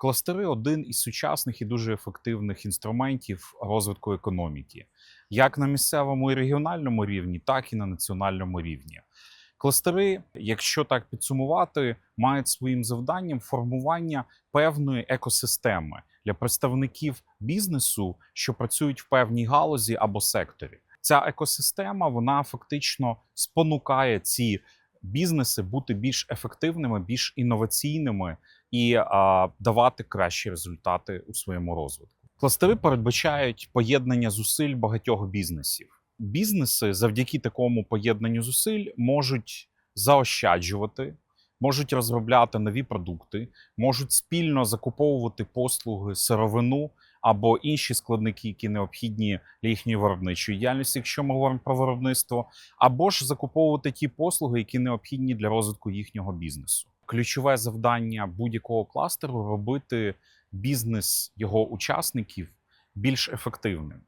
Кластери один із сучасних і дуже ефективних інструментів розвитку економіки, як на місцевому і регіональному рівні, так і на національному рівні. Кластери, якщо так підсумувати, мають своїм завданням формування певної екосистеми для представників бізнесу, що працюють в певній галузі або секторі. Ця екосистема вона фактично спонукає ці бізнеси бути більш ефективними, більш інноваційними і а, давати кращі результати у своєму розвитку. Кластери передбачають поєднання зусиль багатьох бізнесів. Бізнеси завдяки такому поєднанню зусиль можуть заощаджувати, можуть розробляти нові продукти, можуть спільно закуповувати послуги, сировину або інші складники, які необхідні для їхньої виробничої діяльності, якщо ми говоримо про виробництво, або ж закуповувати ті послуги, які необхідні для розвитку їхнього бізнесу. Ключове завдання будь-якого кластеру робити бізнес його учасників більш ефективним.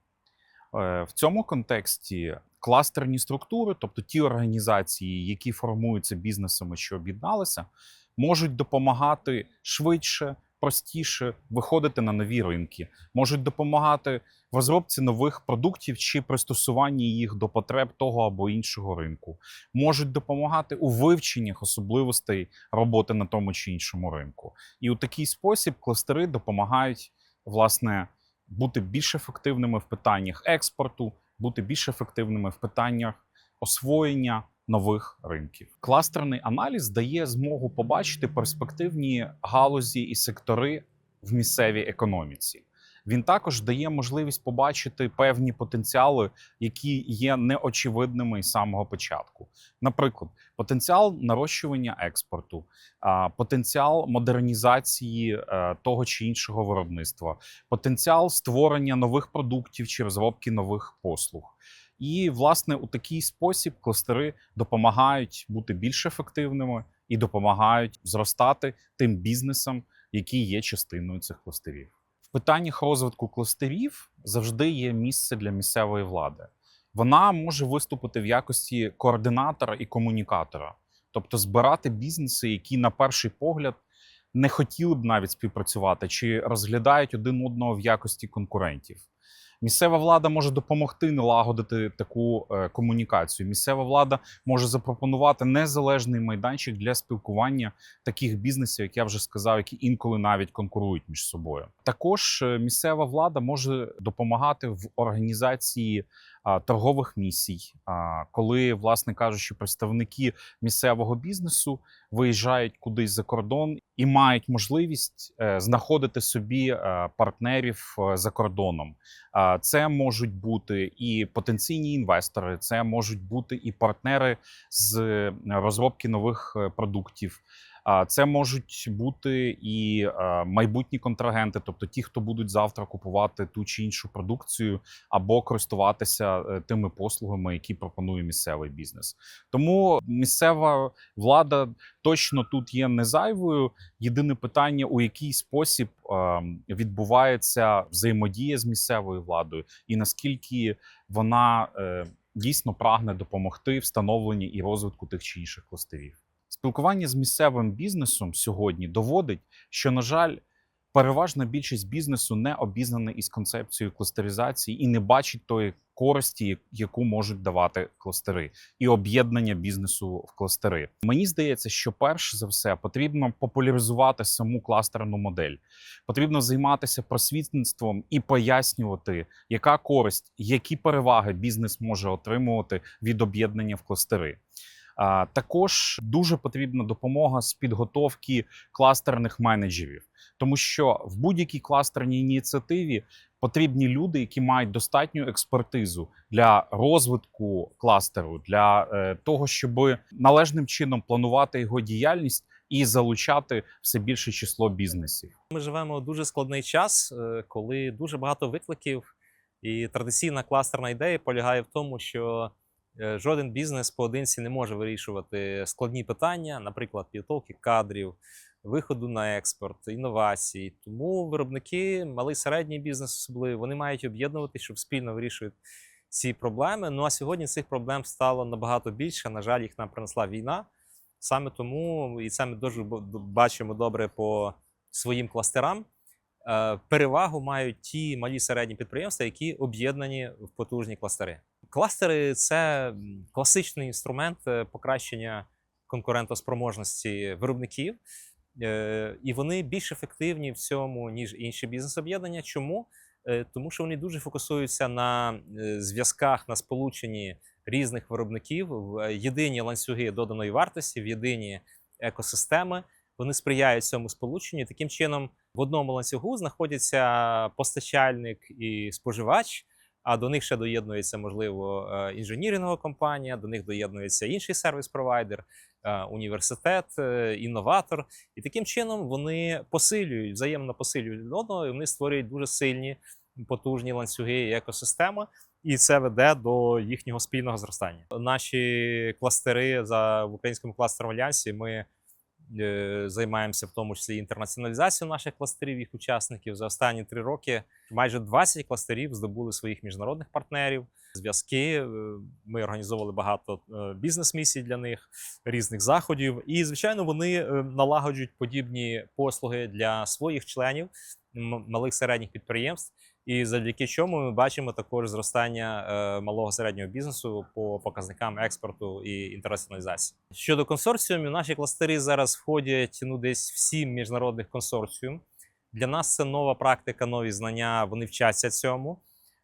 Е, В цьому контексті кластерні структури, тобто ті організації, які формуються бізнесами, що об'єдналися, можуть допомагати швидше, простіше виходити на нові ринки, можуть допомагати в розробці нових продуктів чи пристосуванні їх до потреб того або іншого ринку, можуть допомагати у вивченнях особливостей роботи на тому чи іншому ринку. І у такий спосіб кластери допомагають власне бути більш ефективними в питаннях експорту, бути більш ефективними в питаннях освоєння нових ринків. Кластерний аналіз дає змогу побачити перспективні галузі і сектори в місцевій економіці. Він також дає можливість побачити певні потенціали, які є неочевидними із самого початку. Наприклад, потенціал нарощування експорту, потенціал модернізації е, того чи іншого виробництва, потенціал створення нових продуктів чи розробки нових послуг. І, власне, у такий спосіб кластери допомагають бути більш ефективними і допомагають зростати тим бізнесам, які є частиною цих кластерів. В питаннях розвитку кластерів завжди є місце для місцевої влади. Вона може виступити в якості координатора і комунікатора, тобто збирати бізнеси, які на перший погляд не хотіли б навіть співпрацювати чи розглядають один одного в якості конкурентів. Місцева влада може допомогти налагодити таку е, комунікацію. Місцева влада може запропонувати незалежний майданчик для спілкування таких бізнесів, як я вже сказав, які інколи навіть конкурують між собою. Також е, місцева влада може допомагати в організації торгових місій, коли, власне кажучи, представники місцевого бізнесу виїжджають кудись за кордон і мають можливість е, знаходити собі е, партнерів е, за кордоном. Це можуть бути і потенційні інвестори, це можуть бути і партнери з розробки нових продуктів. Це можуть бути і майбутні контрагенти, тобто ті, хто будуть завтра купувати ту чи іншу продукцію або користуватися е, тими послугами, які пропонує місцевий бізнес. Тому місцева влада точно тут є не зайвою. Єдине питання, у який спосіб відбувається взаємодія з місцевою владою, і наскільки вона е, дійсно прагне допомогти встановленні і розвитку тих чи інших кластерів. Спілкування з місцевим бізнесом сьогодні доводить, що, на жаль, переважна більшість бізнесу не обізнана із концепцією кластеризації і не бачить тої користі, яку можуть давати кластери, і об'єднання бізнесу в кластери. Мені здається, що перш за все потрібно популяризувати саму кластерну модель. Потрібно займатися просвітництвом і пояснювати, яка користь, які переваги бізнес може отримувати від об'єднання в кластери. Також дуже потрібна допомога з підготовки кластерних менеджерів, тому що в будь-якій кластерній ініціативі потрібні люди, які мають достатню експертизу для розвитку кластеру, для е, того, щоб належним чином планувати його діяльність і залучати все більше число бізнесів. Ми живемо у дуже складний час, е, коли дуже багато викликів, і традиційна кластерна ідея полягає в тому, що жоден бізнес поодинці не може вирішувати складні питання, наприклад, підготовки кадрів, виходу на експорт, інновацій. Тому виробники, малий середній бізнес, особливо, вони мають об'єднувати, щоб спільно вирішувати ці проблеми. Ну а сьогодні цих проблем стало набагато більше. На жаль, їх нам принесла війна. Саме тому, і це ми дуже бачимо добре по своїм кластерам. Е, Перевагу мають ті малі середні підприємства, які об'єднані в потужні кластери. Кластери це класичний інструмент е, покращення конкурентоспроможності виробників, Е, і вони більш ефективні в цьому, ніж інші бізнес-об'єднання. Чому? Тому що вони дуже фокусуються на зв'язках, на сполученні різних виробників в єдині ланцюги доданої вартості, в єдині екосистеми. Вони сприяють цьому сполученню. Таким чином, в одному ланцюгу знаходяться постачальник і споживач. А до них ще доєднується, можливо, е, інженірингова компанія, до них доєднується інший сервіс-провайдер, е, університет, е, інноватор. І таким чином вони посилюють, взаємно посилюють одного, і вони створюють дуже сильні, потужні ланцюги і екосистеми, і це веде до їхнього спільного зростання. Наші кластери за в українському кластерному альянсі ми займаємося в тому числі інтернаціоналізацією наших кластерів, їх учасників. За останні три роки майже 20 кластерів здобули своїх міжнародних партнерів. Зв'язки Е, ми організовували багато е, бізнес-місій для них, різних заходів. І, звичайно, вони е, налагоджують подібні послуги для своїх членів, малих середніх підприємств. І завдяки чому ми бачимо також зростання е, малого середнього бізнесу по показникам експорту і інтернаціоналізації. Щодо консорціумів, наші кластери зараз входять ну десь в сім міжнародних консорціум. Для нас це нова практика, нові знання. Вони вчаться цьому,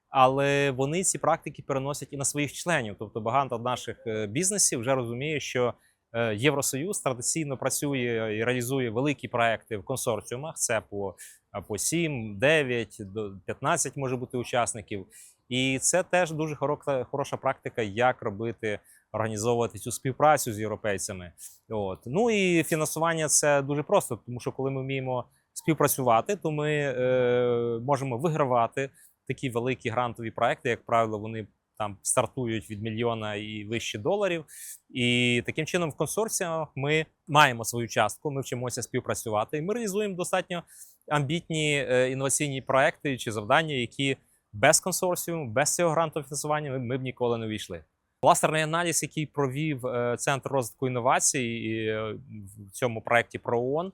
але вони ці практики переносять і на своїх членів. Тобто багато наших е, бізнесів вже розуміє, що е, Євросоюз традиційно працює і реалізує великі проекти в консорціумах. Це по, по 7, 9, до 15 може бути учасників. І це теж дуже хоро- хороша практика, як робити, організовувати цю співпрацю з європейцями. От. Ну і фінансування це дуже просто, тому що коли ми вміємо співпрацювати, то ми е, можемо вигравати такі великі грантові проекти. Як правило, вони там стартують від мільйона і вище доларів. І таким чином в консорціумах ми маємо свою частку, ми вчимося співпрацювати, і ми реалізуємо достатньо амбітні е, інноваційні проекти чи завдання, які без консорціуму, без цього грантового фінансування ми, б ніколи не увійшли. Кластерний аналіз, який провів е, Центр розвитку інновацій е, в цьому проєкті ПРООН, е,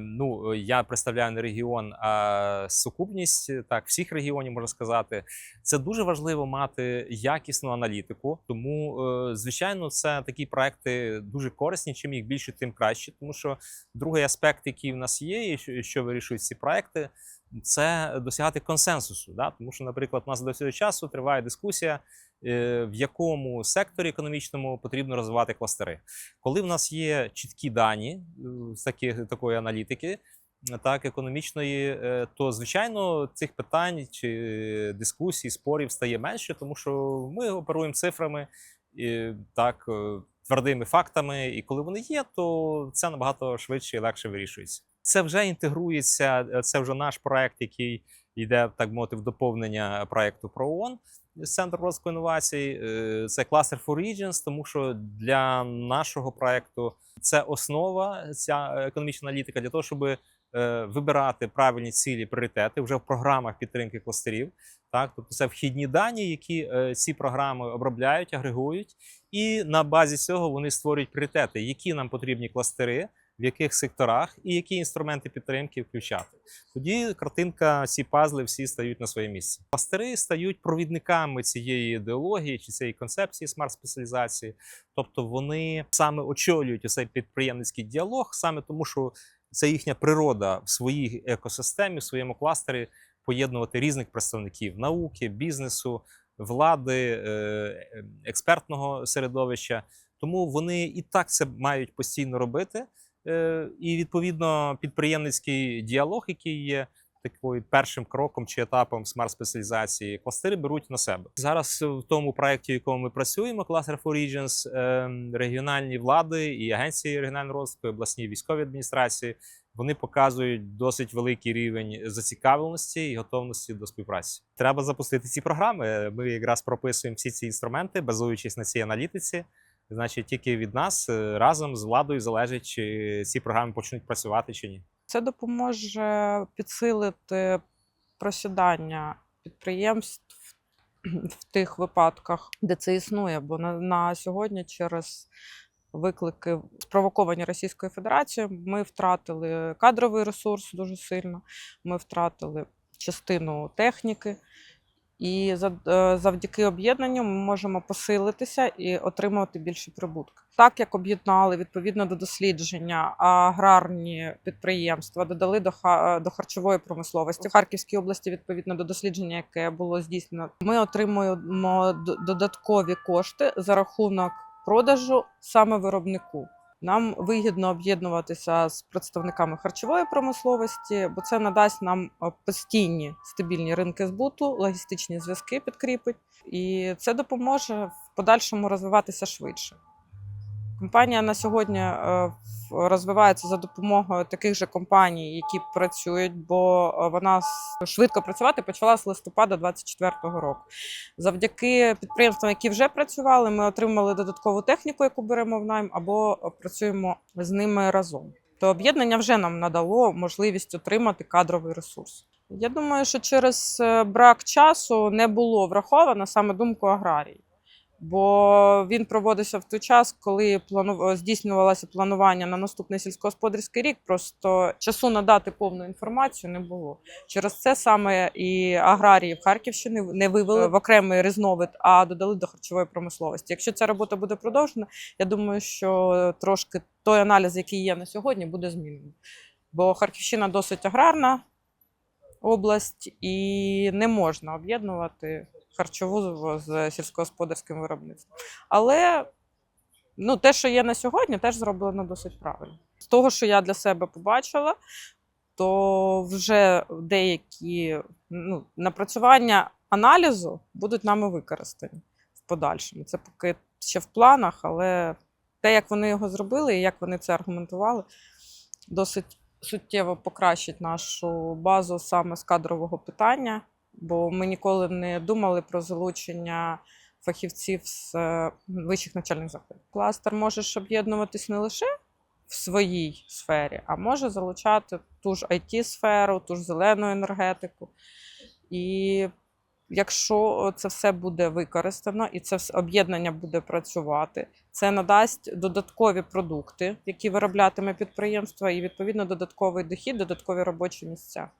ну я представляю не регіон, а сукупність так всіх регіонів можна сказати. Це дуже важливо мати якісну аналітику. Тому, е, звичайно, це такі проекти дуже корисні. Чим їх більше, тим краще. Тому що другий аспект, який в нас є, і що- вирішують ці проекти, це досягати консенсусу. Да? Тому що, наприклад, у нас до цього часу триває дискусія, е, в якому секторі економічному потрібно розвивати кластери. Коли в нас є чіткі дані е, з таких, такої аналітики, так, економічної, е, то звичайно цих питань чи дискусій, спорів стає менше, тому що ми оперуємо цифрами і так е, твердими фактами. І коли вони є, то це набагато швидше і легше вирішується. Це вже інтегрується. е, Це вже наш проект, який йде так мовити в доповнення проекту про ООН з розвитку інновацій. Е, Це Cluster for Regions, тому що для нашого проекту це основа ця економічна аналітика для того, щоб е, вибирати правильні цілі, пріоритети вже в програмах підтримки кластерів. Так, тобто це вхідні дані, які е, ці програми обробляють, агрегують, і на базі цього вони створюють пріоритети, які нам потрібні кластери, в яких секторах і які інструменти підтримки включати. Тоді картинка, ці пазли всі стають на своє місце. Кластери стають провідниками цієї ідеології чи цієї концепції смарт-спеціалізації. Тобто вони саме очолюють цей підприємницький діалог, саме тому, що це їхня природа в своїй екосистемі, в своєму кластері поєднувати різних представників науки, бізнесу, влади, е, експертного середовища. Тому вони і так це мають постійно робити. Е, І відповідно підприємницький діалог, який є такою першим кроком чи етапом смарт-спеціалізації, кластери беруть на себе. Зараз в тому проєкті, в якому ми працюємо, Cluster for Regions, е, регіональні влади і агенції регіонального розвитку, обласні військові адміністрації. Вони показують досить великий рівень зацікавленості і готовності до співпраці. Треба запустити ці програми. Ми якраз прописуємо всі ці інструменти, базуючись на цій аналітиці. Значить, тільки від нас е, разом з владою залежить, чи ці програми почнуть працювати чи ні. Це допоможе підсилити просідання підприємств в тих випадках, де це існує. Бо на, на сьогодні через виклики, спровоковані Російською Федерацією. Ми втратили кадровий ресурс дуже сильно. Ми втратили частину техніки. І е, завдяки об'єднанню ми можемо посилитися і отримувати більші прибутки. Так як об'єднали відповідно до дослідження аграрні підприємства, додали до, ха- до харчової промисловості в Харківській області, відповідно до дослідження, яке було здійснено, ми отримуємо додаткові кошти за рахунок продажу саме виробнику. Нам вигідно об'єднуватися з представниками харчової промисловості, бо це надасть нам е, постійні стабільні ринки збуту, логістичні зв'язки підкріпить, і це допоможе в подальшому розвиватися швидше. Компанія на сьогодні е, розвивається за допомогою таких же компаній, які працюють, бо е, вона швидко працювати почала з листопада 2024 року. Завдяки підприємствам, які вже працювали, ми отримали додаткову техніку, яку беремо в найм, або е, працюємо з ними разом. То об'єднання вже нам надало можливість отримати кадровий ресурс. Я думаю, що через брак часу не було враховано саме думку аграрії, бо він проводився в той час, коли плану... здійснювалося планування на наступний сільськогосподарський рік. Просто часу надати повну інформацію не було. Через це саме і аграрії в Харківщини не вивели в окремий різновид, а додали до харчової промисловості. Якщо ця робота буде продовжена, я думаю, що трошки той аналіз, який є на сьогодні, буде змінений. Бо Харківщина досить аграрна область, і не можна об'єднувати харчову з- сільськогосподарським виробництвом. Але ну, те, що є на сьогодні, теж зроблено досить правильно. З того, що я для себе побачила, то вже деякі ну, напрацювання аналізу будуть нами використані в подальшому. Це поки ще в планах, але те, як вони його зробили і як вони це аргументували, досить суттєво покращить нашу базу саме з кадрового питання, бо ми ніколи не думали про залучення фахівців з е, вищих навчальних закладів. Кластер може об'єднуватись не лише в своїй сфері, а може залучати ту ж it сферу ту ж зелену енергетику. І якщо це все буде використано і це об'єднання буде працювати, це надасть додаткові продукти, які вироблятиме підприємство, і відповідно додатковий дохід, додаткові робочі місця.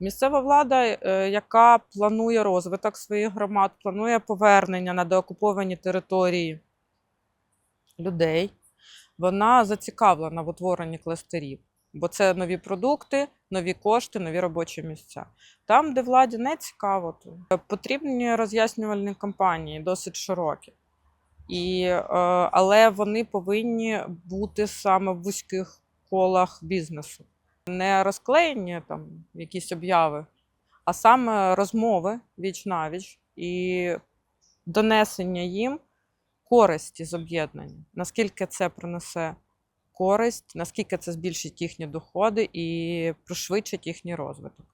Місцева влада, е, яка планує розвиток своїх громад, планує повернення на деокуповані території людей, вона зацікавлена в утворенні кластерів, бо це нові продукти, нові кошти, нові робочі місця. Там, де владі не цікаво, то потрібні роз'яснювальні кампанії досить широкі. І, е, але вони повинні бути саме в вузьких колах бізнесу. Не розклеєні там якісь обяви, а саме розмови віч навіч і донесення їм користі з об'єднання. Наскільки це принесе користь, наскільки це збільшить їхні доходи і пришвидшить їхній розвиток.